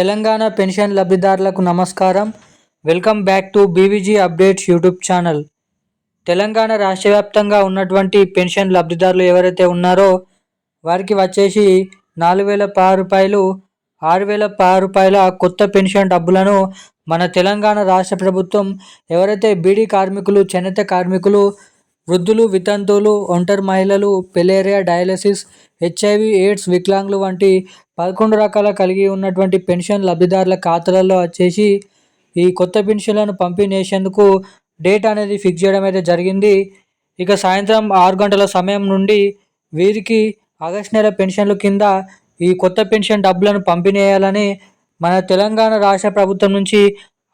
Telangana pension లబ్ధిదారులకు నమస్కారం. Welcome back to BVG updates YouTube channel. Telangana రాష్ట్ర వ్యాప్తంగా ఉన్నటువంటి పెన్షన్ లబ్ధిదారులు ఎవరైతే ఉన్నారో వారికి వచ్చేసి నాలుగు వేల పది రూపాయలు ఆరు వేల పది రూపాయల కొత్త పెన్షన్ డబ్బులను మన తెలంగాణ రాష్ట్ర ప్రభుత్వం ఎవరైతే బీడీ కార్మికులు చేనేత కార్మికులు వృద్ధులు వితంతువులు ఒంటరి మహిళలు పెలేరియా డయాలసిస్ హెచ్ఐవి ఎయిడ్స్ వికలాంగులు వంటి పదకొండు రకాల కలిగి ఉన్నటువంటి పెన్షన్ లబ్ధిదారుల ఖాతాలలో వచ్చేసి ఈ కొత్త పెన్షన్లను పంపిణీ చేసేందుకు డేట్ అనేది ఫిక్స్ చేయడం అయితే జరిగింది. ఇక సాయంత్రం ఆరు గంటల సమయం నుండి వీరికి ఆగస్టు నెల పెన్షన్ల కింద ఈ కొత్త పెన్షన్ డబ్బులను పంపిణీ చేయాలని మన తెలంగాణ రాష్ట్ర ప్రభుత్వం నుంచి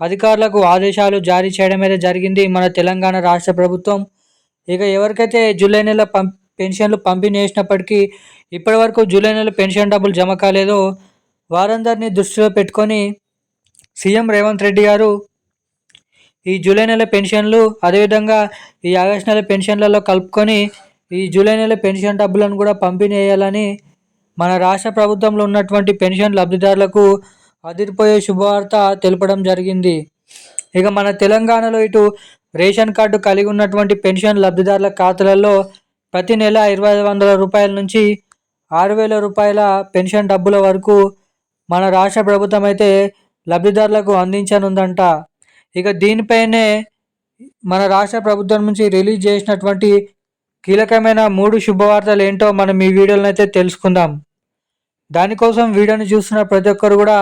అధికారులకు ఆదేశాలు జారీ చేయడం అయితే జరిగింది. మన తెలంగాణ రాష్ట్ర ప్రభుత్వం ఇక ఎవరికైతే జూలై నెల పం పెన్షన్లు పంపిణీ చేసినప్పటికీ ఇప్పటి వరకు జూలై నెల పెన్షన్ డబ్బులు జమ కాలేదో వారందరినీ దృష్టిలో పెట్టుకొని సీఎం రేవంత్ రెడ్డి గారు ఈ జూలై నెల పెన్షన్లు అదేవిధంగా ఈ ఆగస్ట్ నెల పెన్షన్లలో కలుపుకొని ఈ జూలై నెల పెన్షన్ డబ్బులను కూడా పంపిణీ చేయాలని మన రాష్ట్ర ప్రభుత్వంలో ఉన్నటువంటి పెన్షన్ లబ్ధిదారులకు అదిరిపోయే శుభవార్త తెలపడం జరిగింది. ఇక మన తెలంగాణలో ఇటు రేషన్ కార్డు కలిగి ఉన్నటువంటి పెన్షన్ లబ్ధిదారుల ఖాతాలలో ప్రతి నెల ఇరవై ఐదు వందల రూపాయల నుంచి ఆరు వేల రూపాయల పెన్షన్ డబ్బుల వరకు మన రాష్ట్ర ప్రభుత్వం అయితే లబ్ధిదారులకు అందించనుందంట. ఇక దీనిపైనే మన రాష్ట్ర ప్రభుత్వం నుంచి రిలీజ్ చేసినటువంటి కీలకమైన మూడు శుభవార్తలు ఏంటో మనం ఈ వీడియోలను అయితే తెలుసుకుందాం. దానికోసం వీడియోని చూస్తున్న ప్రతి ఒక్కరు కూడా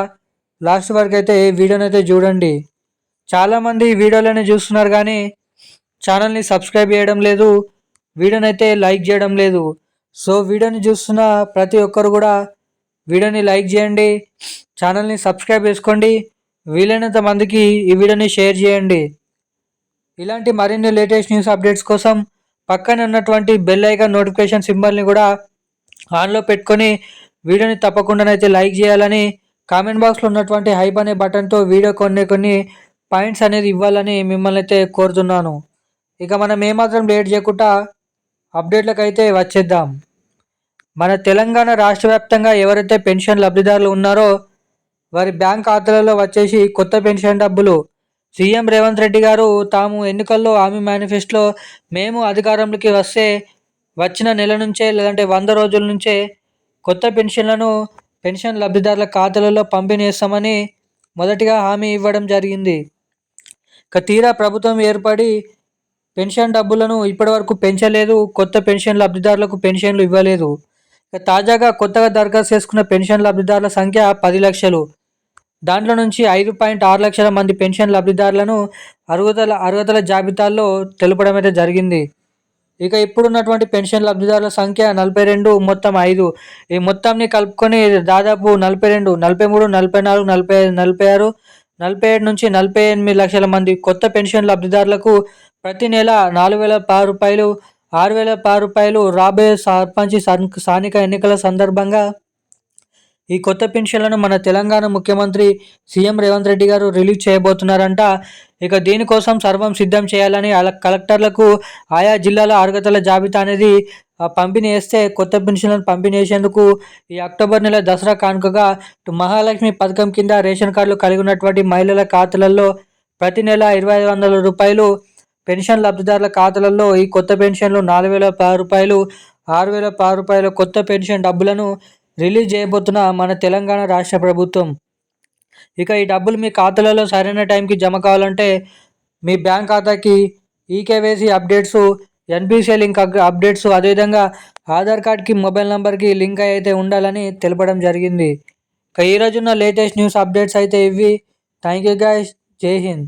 లాస్ట్ వరకు అయితే ఈ వీడియోని అయితే చూడండి. చాలామంది ఈ చూస్తున్నారు కానీ ఛానల్ని సబ్స్క్రైబ్ చేయడం లేదు వీడియోని అయితే లైక్ చేయడం లేదు. సో వీడియోని చూస్తున్న ప్రతి ఒక్కరు కూడా వీడియోని లైక్ చేయండి ఛానల్ని సబ్స్క్రైబ్ చేసుకోండి వీలైనంత మందికి ఈ వీడియోని షేర్ చేయండి. ఇలాంటి మరిన్ని లేటెస్ట్ న్యూస్ అప్డేట్స్ కోసం పక్కన ఉన్నటువంటి బెల్ ఐకాన్ నోటిఫికేషన్ సింబల్ని కూడా ఆన్లో పెట్టుకొని వీడియోని తప్పకుండానైతే లైక్ చేయాలని కామెంట్ బాక్స్లో ఉన్నటువంటి హైప్ అనే బటన్తో వీడియో కొన్ని కొన్ని పాయింట్స్ అనేది ఇవ్వాలని మిమ్మల్ని అయితే కోరుతున్నాను. ఇక మనం ఏమాత్రం లేట్ చేయకుండా అప్డేట్లకు అయితే వచ్చేద్దాం. మన తెలంగాణ రాష్ట్ర వ్యాప్తంగా ఎవరైతే పెన్షన్ లబ్ధిదారులు ఉన్నారో వారి బ్యాంక్ ఖాతాలలో వచ్చేసి కొత్త పెన్షన్ డబ్బులు. సీఎం రేవంత్ రెడ్డి గారు తాము ఎన్నికల్లో హామీ మేనిఫెస్టోలో మేము అధికారంలోకి వస్తే వచ్చిన నెల నుంచే లేదంటే వంద రోజుల నుంచే కొత్త పెన్షన్లను పెన్షన్ లబ్ధిదారుల ఖాతాలలో పంపిణీ చేస్తామని మొదటిగా హామీ ఇవ్వడం జరిగింది. తీరా ప్రభుత్వం ఏర్పడి పెన్షన్ డబ్బులను ఇప్పటివరకు పెంచలేదు కొత్త పెన్షన్ లబ్ధిదారులకు పెన్షన్లు ఇవ్వలేదు. ఇక తాజాగా కొత్తగా దరఖాస్తు చేసుకున్న పెన్షన్ లబ్ధిదారుల సంఖ్య పది లక్షలు. దాంట్లో నుంచి ఐదు పాయింట్ ఆరు లక్షల మంది పెన్షన్ లబ్ధిదారులను అర్హతల అర్హతల జాబితాల్లో తెలుపడం అయితే జరిగింది. ఇక ఇప్పుడున్నటువంటి పెన్షన్ లబ్ధిదారుల సంఖ్య నలభై రెండు మొత్తం ఐదు. ఈ మొత్తంని కలుపుకొని దాదాపు నలభై రెండు నలభై మూడు నలభై నాలుగు నలభై నలభై ఆరు నలభై ఏడు నుంచి నలభై ఎనిమిది లక్షల మంది కొత్త పెన్షన్ లబ్ధిదారులకు ప్రతి నెల నాలుగు వేల పది రూపాయలు ఆరు వేల పది రూపాయలు రాబోయే సర్పంచ్ స్థానిక ఎన్నికల సందర్భంగా ఈ కొత్త పెన్షన్లను మన తెలంగాణ ముఖ్యమంత్రి సీఎం రేవంత్ రెడ్డి గారు రిలీజ్ చేయబోతున్నారంట. ఇక దీనికోసం సర్వం సిద్ధం చేయాలని కలెక్టర్లకు ఆయా జిల్లాల అర్హతల జాబితా అనేది పంపిణీ చేస్తే కొత్త పెన్షన్లను పంపిణీ చేసేందుకు ఈ అక్టోబర్ నెల దసరా కానుకగా మహాలక్ష్మి పథకం కింద రేషన్ కార్డులు కలిగి ఉన్నటువంటి మహిళల ఖాతాలలో ప్రతి నెల ఇరవై ఐదు వందల రూపాయలు పెన్షన్ లబ్ధిదారుల ఖాతాలలో ఈ కొత్త పెన్షన్లు నాలుగు వేల పది రూపాయలు ఆరు వేల పది రూపాయల కొత్త పెన్షన్ డబ్బులను రిలీజ్ చేయబోతున్న మన తెలంగాణ రాష్ట్ర ప్రభుత్వం. ఇక ఈ డబ్బులు మీ ఖాతాలలో సరైన టైంకి జమ కావాలంటే మీ బ్యాంక్ ఖాతాకి eKYC updates NPCI link updates. అదేవిధంగా ఆధార్ కార్డ్కి మొబైల్ నెంబర్కి లింక్ అయితే ఉండాలని తెలపడం జరిగింది. ఇక ఈరోజున్న లేటెస్ట్ న్యూస్ అప్డేట్స్ అయితే ఇవి. Thank you guys. జై హింద్.